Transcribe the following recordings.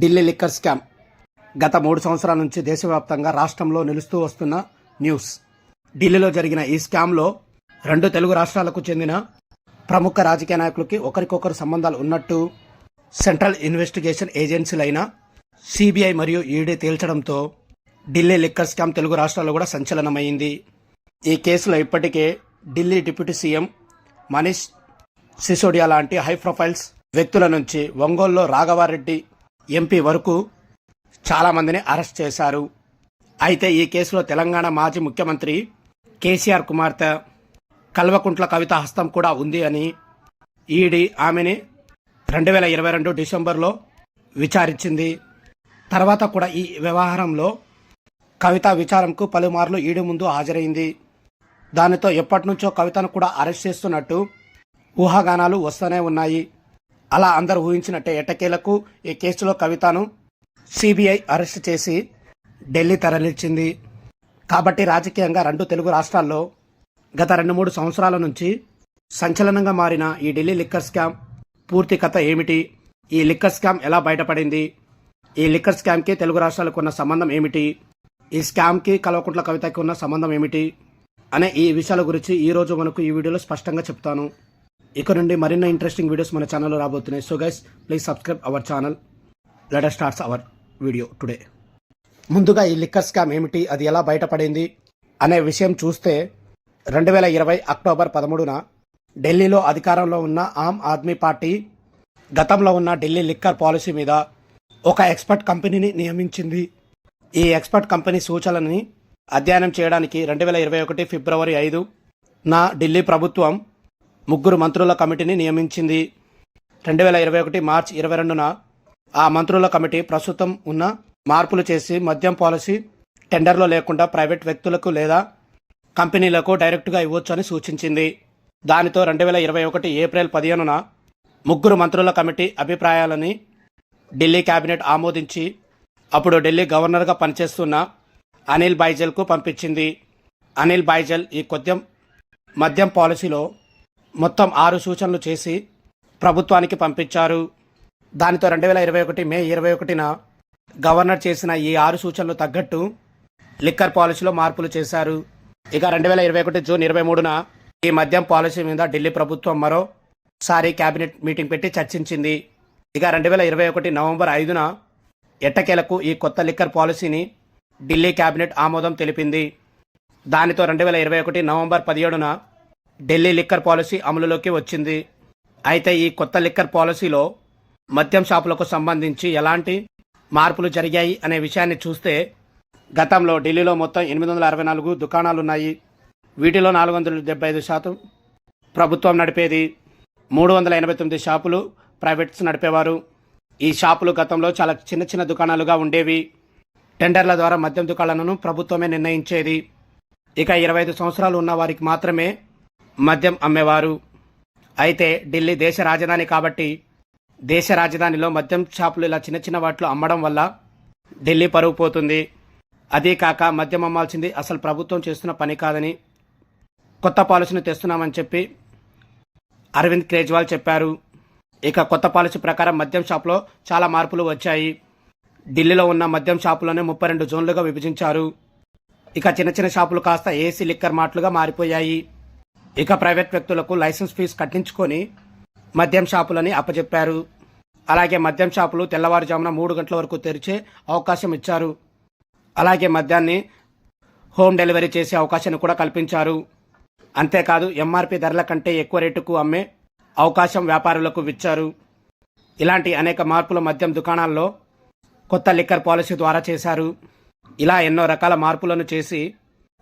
Delhi liquor scam. గత మూడు సంవత్సరాల నుంచి దేశవ్యాప్తంగా రాష్ట్రంలో నిలుస్తూ వస్తున్న న్యూస్. ఢిల్లీలో జరిగిన ఈ స్కామ్లో రెండు తెలుగు రాష్ట్రాలకు చెందిన ప్రముఖ రాజకీయ నాయకులకి ఒకరికొకరు సంబంధాలు ఉన్నట్టు సెంట్రల్ ఇన్వెస్టిగేషన్ ఏజెన్సీలైన సిబిఐ మరియు ఈడీ తేల్చడంతో ఢిల్లీ లిక్కర్ స్కామ్ తెలుగు రాష్ట్రాల్లో కూడా సంచలనమైంది. ఈ కేసులో ఇప్పటికే ఢిల్లీ డిప్యూటీ సీఎం మనీష్ సిసోడియా లాంటి హై ప్రొఫైల్స్ వ్యక్తుల నుంచి ఒంగోలులో రాఘవారెడ్డి ఎంపీ వరకు చాలామందిని అరెస్ట్ చేశారు. అయితే ఈ కేసులో తెలంగాణ మాజీ ముఖ్యమంత్రి కేసీఆర్ కుమార్తె కల్వకుంట్ల కవిత హస్తం కూడా ఉంది అని ఈడీ ఆమెని రెండు వేల ఇరవై రెండు డిసెంబర్లో విచారించింది. తర్వాత కూడా ఈ వ్యవహారంలో కవిత విచారంకు పలుమార్లు ఈడీ ముందు హాజరైంది. దానితో ఎప్పటి నుంచో కవితను కూడా అరెస్ట్ చేస్తున్నట్టు ఊహాగానాలు వస్తూనే ఉన్నాయి. అలా అందరూ ఊహించినట్టే ఎట్టకేలకు ఈ కేసులో కవితను సిబిఐ అరెస్ట్ చేసి ఢిల్లీ తరలించింది. కాబట్టి రాజకీయంగా రెండు తెలుగు రాష్ట్రాల్లో గత రెండు మూడు సంవత్సరాల నుంచి సంచలనంగా మారిన ఈ ఢిల్లీ లిక్కర్ స్కామ్ పూర్తి కథ ఏమిటి? ఈ లిక్కర్ స్కామ్ ఎలా బయటపడింది? ఈ లిక్కర్ స్కామ్కి తెలుగు రాష్ట్రాలకు ఉన్న సంబంధం ఏమిటి? ఈ స్కామ్కి కల్వకుంట్ల కవితకి ఉన్న సంబంధం ఏమిటి? అనే ఈ విషయాల గురించి ఈ రోజు మనకు ఈ వీడియోలో స్పష్టంగా చెప్తాను. ఇక నుండి మరిన్ని ఇంట్రెస్టింగ్ వీడియోస్ మన ఛానల్లో రాబోతున్నాయి. So guys please subscribe our channel letter starts our video today ముందుగా ఈ లిక్కర్ స్కామ్ ఏమిటి? అది ఎలా బయటపడింది? అనే విషయం చూస్తే రెండు వేల ఇరవై అక్టోబర్ పదమూడున ఢిల్లీలో అధికారంలో ఉన్న ఆమ్ ఆద్మీ పార్టీ గతంలో ఉన్న ఢిల్లీ లిక్కర్ పాలసీ మీద ఒక ఎక్స్పర్ట్ కంపెనీని నియమించింది. ఈ ఎక్స్పర్ట్ కంపెనీ సూచనని అధ్యయనం చేయడానికి రెండు వేల ఇరవై ఒకటి ఫిబ్రవరి ఐదు నా ఢిల్లీ ప్రభుత్వం ముగ్గురు మంత్రుల కమిటీని నియమించింది. రెండు వేల ఇరవై ఒకటి మార్చ్ ఇరవై రెండున ఆ మంత్రుల కమిటీ ప్రస్తుతం ఉన్న మార్పులు చేసి మద్యం పాలసీ టెండర్లో లేకుండా ప్రైవేట్ వ్యక్తులకు లేదా కంపెనీలకు డైరెక్టుగా ఇవ్వొచ్చని సూచించింది. దానితో రెండు వేల ఇరవై ఒకటి ఏప్రిల్ పదిహేనున ముగ్గురు మంత్రుల కమిటీ అభిప్రాయాలని ఢిల్లీ కేబినెట్ ఆమోదించి అప్పుడు ఢిల్లీ గవర్నర్గా పనిచేస్తున్న అనిల్ బైజల్కు పంపించింది. అనిల్ బైజల్ ఈ కొద్యం మద్యం పాలసీలో మొత్తం ఆరు సూచనలు చేసి ప్రభుత్వానికి పంపించారు. దానితో రెండు వేల ఇరవై ఒకటి మే ఇరవై ఒకటిన గవర్నర్ చేసిన ఈ ఆరు సూచనలు తగ్గట్టు లిక్కర్ పాలసీలో మార్పులు చేశారు. ఇక రెండు వేల ఇరవై ఒకటి జూన్ ఇరవై మూడున ఈ మద్యం పాలసీ మీద ఢిల్లీ ప్రభుత్వం మరోసారి కేబినెట్ మీటింగ్ పెట్టి చర్చించింది. ఇక రెండు వేల ఇరవై ఒకటి నవంబర్ ఐదున ఎట్టకేలకు ఈ కొత్త లిక్కర్ పాలసీని ఢిల్లీ కేబినెట్ ఆమోదం తెలిపింది. దానితో రెండు వేల ఇరవై ఒకటి నవంబర్ పదిహేడున ఢిల్లీ లిక్కర్ పాలసీ అమలులోకి వచ్చింది. అయితే ఈ కొత్త లిక్కర్ పాలసీలో మద్యం షాపులకు సంబంధించి ఎలాంటి మార్పులు జరిగాయి అనే విషయాన్ని చూస్తే గతంలో ఢిల్లీలో మొత్తం ఎనిమిది వందల అరవై నాలుగు దుకాణాలున్నాయి. వీటిలో నాలుగు వందల డెబ్బై ఐదు శాతం ప్రభుత్వం నడిపేది. మూడు వందల ఎనభై తొమ్మిది షాపులు ప్రైవేట్స్ నడిపేవారు. ఈ షాపులు గతంలో చాలా చిన్న చిన్న దుకాణాలుగా ఉండేవి. టెండర్ల ద్వారా మద్యం దుకాణాలను ప్రభుత్వమే నిర్ణయించేది. ఇక ఇరవై ఐదు సంవత్సరాలు ఉన్న వారికి మాత్రమే మద్యం అమ్మేవారు. అయితే ఢిల్లీ దేశ రాజధాని కాబట్టి దేశ రాజధానిలో మద్యం షాపులు ఇలా చిన్న చిన్న వాటిలో అమ్మడం వల్ల ఢిల్లీ పరుగు పోతుంది. అదే కాక మద్యం అమ్మాల్సింది అసలు ప్రభుత్వం చేస్తున్న పని కాదని కొత్త పాలసీని తెస్తున్నామని చెప్పి అరవింద్ కేజ్రీవాల్ చెప్పారు. ఇక కొత్త పాలసీ ప్రకారం మద్యం షాపులో చాలా మార్పులు వచ్చాయి. ఢిల్లీలో ఉన్న మద్యం షాపులోనే ముప్పై రెండు జోన్లుగా విభజించారు. ఇక చిన్న చిన్న షాపులు కాస్త ఏసీ లిక్కర్ మాటలుగా మారిపోయాయి. ఇక ప్రైవేట్ వ్యక్తులకు లైసెన్స్ ఫీజు కట్టించుకొని మద్యం షాపులని అప్పచెప్పారు అలాగే మద్యం షాపులు తెల్లవారుజామున మూడు గంటల వరకు తెరిచే అవకాశం ఇచ్చారు. అలాగే మద్యాన్ని హోమ్ డెలివరీ చేసే అవకాశాన్ని కూడా కల్పించారు. అంతేకాదు ఎంఆర్పి ధరల కంటే ఎక్కువ రేటుకు అమ్మే అవకాశం వ్యాపారులకు ఇచ్చారు ఇలాంటి అనేక మార్పులు మద్యం దుకాణాల్లో కొత్త లిక్కర్ పాలసీ ద్వారా చేశారు. ఇలా ఎన్నో రకాల మార్పులను చేసి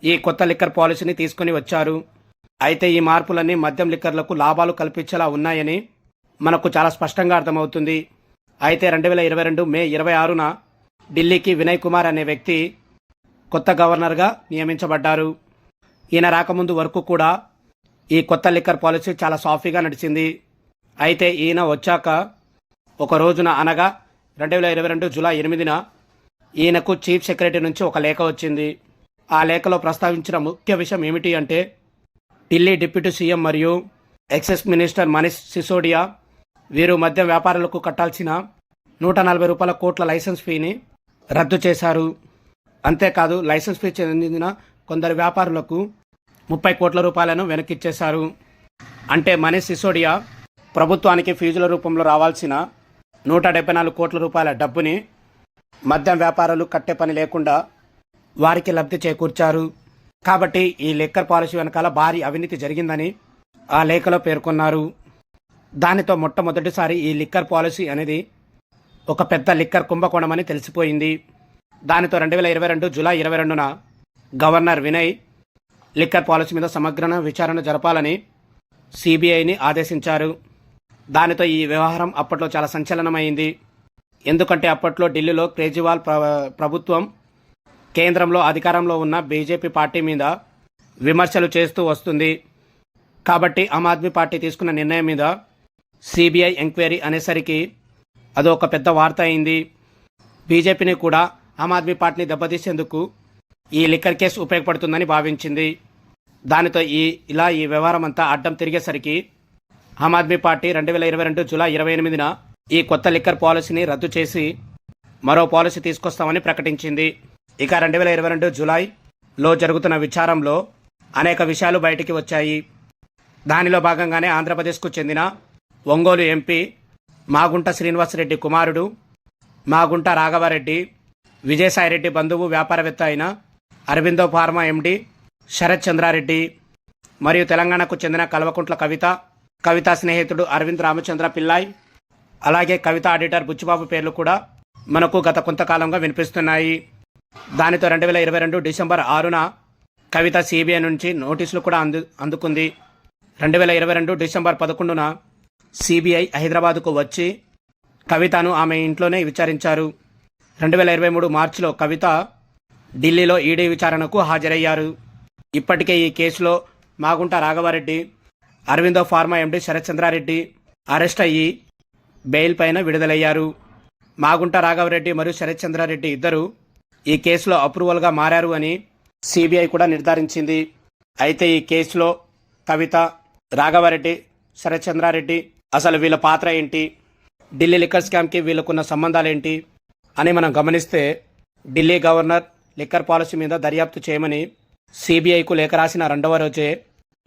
ఈ కొత్త లిక్కర్ పాలసీని తీసుకుని వచ్చారు. అయితే ఈ మార్పులన్నీ మద్యం లిక్కర్లకు లాభాలు కల్పించేలా ఉన్నాయని మనకు చాలా స్పష్టంగా అర్థమవుతుంది. అయితే రెండు వేల ఇరవై రెండు మే ఇరవై ఆరున ఢిల్లీకి వినయ్ కుమార్ అనే వ్యక్తి కొత్త గవర్నర్గా నియమించబడ్డారు. ఈయన రాకముందు వరకు కూడా ఈ కొత్త లిక్కర్ పాలసీ చాలా సాఫీగా నడిచింది. అయితే ఈయన వచ్చాక ఒక రోజున అనగా రెండు వేల ఇరవై రెండు జూలై ఎనిమిదిన ఈయనకు చీఫ్ సెక్రటరీ నుంచి ఒక లేఖ వచ్చింది. ఆ లేఖలో ప్రస్తావించిన ముఖ్య విషయం ఏమిటి అంటే ఢిల్లీ డిప్యూటీ సీఎం మరియు ఎక్సెస్ మినిస్టర్ మనీష్ సిసోడియా వీరు మద్యం వ్యాపారులకు కట్టాల్సిన నూట నలభై రూపాయల కోట్ల లైసెన్స్ ఫీని రద్దు చేశారు. అంతేకాదు లైసెన్స్ ఫీ చెందిన కొందరు వ్యాపారులకు ముప్పై కోట్ల రూపాయలను వెనక్కిచ్చేశారు. అంటే మనీష్ సిసోడియా ప్రభుత్వానికి ఫీజుల రూపంలో రావాల్సిన నూట డెబ్బై నాలుగు కోట్ల రూపాయల డబ్బుని మద్యం వ్యాపారులు కట్టే పని లేకుండా వారికి లబ్ధి చేకూర్చారు. కాబట్టి ఈ లిక్కర్ పాలసీ వెనకాల భారీ అవినీతి జరిగిందని ఆ లేఖలో పేర్కొన్నారు. దానితో మొట్టమొదటిసారి ఈ లిక్కర్ పాలసీ అనేది ఒక పెద్ద లిక్కర్ కుంభకోణమని తెలిసిపోయింది. దానితో రెండు వేల ఇరవై రెండు జూలై ఇరవై రెండున గవర్నర్ వినయ్ లిక్కర్ పాలసీ మీద సమగ్ర విచారణ జరపాలని సిబిఐని ఆదేశించారు. దానితో ఈ వ్యవహారం అప్పట్లో చాలా సంచలనమైంది. ఎందుకంటే అప్పట్లో ఢిల్లీలో కేజ్రీవాల్ ప్ర ప్రభుత్వం కేంద్రంలో అధికారంలో ఉన్న బీజేపీ పార్టీ మీద విమర్శలు చేస్తూ వస్తుంది. కాబట్టి ఆమ్ ఆద్మీ పార్టీ తీసుకున్న నిర్ణయం మీద సిబిఐ ఎంక్వైరీ అనేసరికి అదొక పెద్ద వార్త అయింది. బీజేపీని కూడా ఆమ్ ఆద్మీ పార్టీని దెబ్బతీసేందుకు ఈ లిక్కర్ కేసు ఉపయోగపడుతుందని భావించింది. దానితో ఈ ఇలా ఈ వ్యవహారం అంతా అడ్డం తిరిగేసరికి ఆమ్ ఆద్మీ పార్టీ రెండు వేల ఇరవై రెండు జూలై ఇరవై ఎనిమిదిన ఈ కొత్త లిక్కర్ పాలసీని రద్దు చేసి మరో పాలసీ తీసుకొస్తామని ప్రకటించింది. ఇక రెండు వేల ఇరవై రెండు జూలైలో జరుగుతున్న విచారంలో అనేక విషయాలు బయటికి వచ్చాయి. దానిలో భాగంగానే ఆంధ్రప్రదేశ్కు చెందిన ఒంగోలు ఎంపీ మాగుంట శ్రీనివాసరెడ్డి కుమారుడు మాగుంట రాఘవారెడ్డి విజయసాయిరెడ్డి బంధువు వ్యాపారవేత్త అయిన అరవిందో ఫార్మా ఎండి శరత్ చంద్రారెడ్డి మరియు తెలంగాణకు చెందిన కల్వకుంట్ల కవిత కవిత స్నేహితుడు అరవింద్ రామచంద్ర పిల్లాయ్ అలాగే కవిత ఆడిటర్ బుచ్చిబాబు పేర్లు కూడా మనకు గత కొంతకాలంగా వినిపిస్తున్నాయి. దానితో రెండు వేల ఇరవై రెండు డిసెంబర్ ఆరున కవిత సిబిఐ నుంచి నోటీసులు కూడా అందు అందుకుంది. రెండు వేల ఇరవై రెండు డిసెంబర్ పదకొండున సిబిఐ హైదరాబాద్కు వచ్చి కవితను ఆమె ఇంట్లోనే విచారించారు. రెండు వేల ఇరవై మూడు మార్చిలో కవిత ఢిల్లీలో ఈడీ విచారణకు హాజరయ్యారు. ఇప్పటికే ఈ కేసులో Magunta Raghavareddy Aurobindo pharma MD Sarathchandrareddy arrest అయ్యి బెయిల్ పైన విడుదలయ్యారు. మాగుంట రాఘవరెడ్డి మరియు శరత్చంద్రారెడ్డి ఇద్దరు ఈ కేసులో అప్రూవల్గా మారారు అని సిబిఐ కూడా నిర్ధారించింది. అయితే ఈ కేసులో కవిత రాఘవారెడ్డి శరత్చంద్రారెడ్డి అసలు వీళ్ళ పాత్ర ఏంటి? ఢిల్లీ లిక్కర్ స్కామ్కి వీళ్ళకున్న సంబంధాలేంటి? అని మనం గమనిస్తే ఢిల్లీ గవర్నర్ లిక్కర్ పాలసీ మీద దర్యాప్తు చేయమని సిబిఐకు లేఖ రాసిన రెండవ రోజే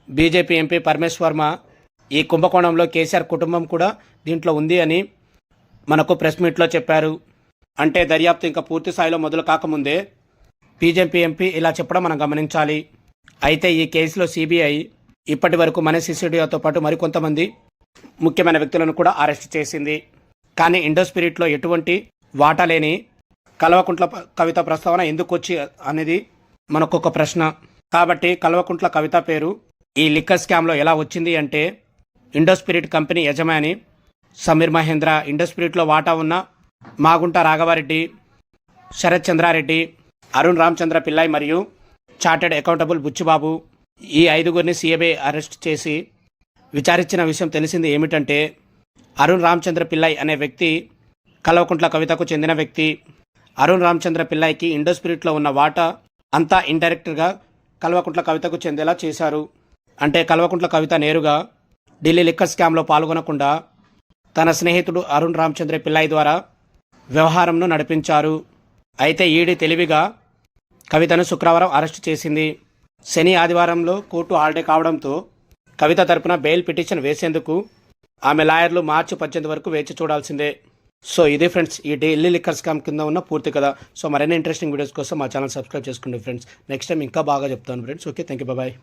బీజేపీ ఎంపీ పరమేశ్ వర్మ ఈ కుంభకోణంలో కేసీఆర్ కుటుంబం కూడా దీంట్లో ఉంది అని మనకు ప్రెస్ మీట్లో చెప్పారు. అంటే దర్యాప్తు ఇంకా పూర్తి స్థాయిలో మొదలు కాకముందే బీజేపీ ఎంపీ ఇలా చెప్పడం మనం గమనించాలి. అయితే ఈ కేసులో సిబిఐ ఇప్పటి వరకు మన సిసిడియాతో పాటు మరికొంతమంది ముఖ్యమైన వ్యక్తులను కూడా అరెస్ట్ చేసింది. కానీ ఇండో స్పిరిట్లో ఎటువంటి వాటా లేని కల్వకుంట్ల కవిత ప్రస్తావన ఎందుకు వచ్చి అనేది మనకొక ప్రశ్న. కాబట్టి కల్వకుంట్ల కవిత పేరు ఈ లిక్కర్ స్కామ్లో ఎలా వచ్చింది అంటే ఇండో స్పిరిట్ కంపెనీ యజమాని సమీర్ మహేంద్ర ఇండో స్పిరిట్లో వాటా ఉన్న మాగుంట రాఘవారెడ్డి శరత్ చంద్రారెడ్డి అరుణ్ రామచంద్ర పిల్లాయి మరియు చార్టెడ్ అకౌంటబుల్ బుచ్చిబాబు ఈ ఐదుగురిని సిఐబి అరెస్ట్ చేసి విచారించిన విషయం తెలిసింది ఏమిటంటే అరుణ్ రామచంద్ర పిల్లాయి అనే వ్యక్తి కల్వకుంట్ల కవితకు చెందిన వ్యక్తి అరుణ్ రామచంద్ర పిల్లాయికి ఇండో స్పిరిట్లో ఉన్న వాటా అంతా ఇండైరెక్ట్గా కల్వకుంట్ల కవితకు చెందేలా చేశారు. అంటే కల్వకుంట్ల కవిత నేరుగా ఢిల్లీ లిక్కర్ స్కామ్లో పాల్గొనకుండా తన స్నేహితుడు అరుణ్ రామచంద్ర పిల్లాయి ద్వారా వ్యవహారంను నడిపించారు. అయితే ఈడీ తెలివిగా కవితను శుక్రవారం అరెస్టు చేసింది. శని ఆదివారంలో కోర్టు హాలిడే కావడంతో కవిత తరపున బెయిల్ పిటిషన్ వేసేందుకు ఆమె లాయర్లు మార్చి పద్దెనిమిది వరకు వేచి చూడాల్సిందే. సో ఇదే ఫ్రెండ్స్ ఈ ఢిల్లీ లిక్కర్ స్కామ్ కింద ఉన్న పూర్తి కదా సో మరిన్ని ఇంట్రెస్టింగ్ వీడియోస్ కోసం మా ఛానల్ సబ్స్క్రైబ్ చేసుకోండి ఫ్రెండ్స్. నెక్స్ట్ టైం ఇంకా బాగా చెప్తాను friends. Okay thank you bye.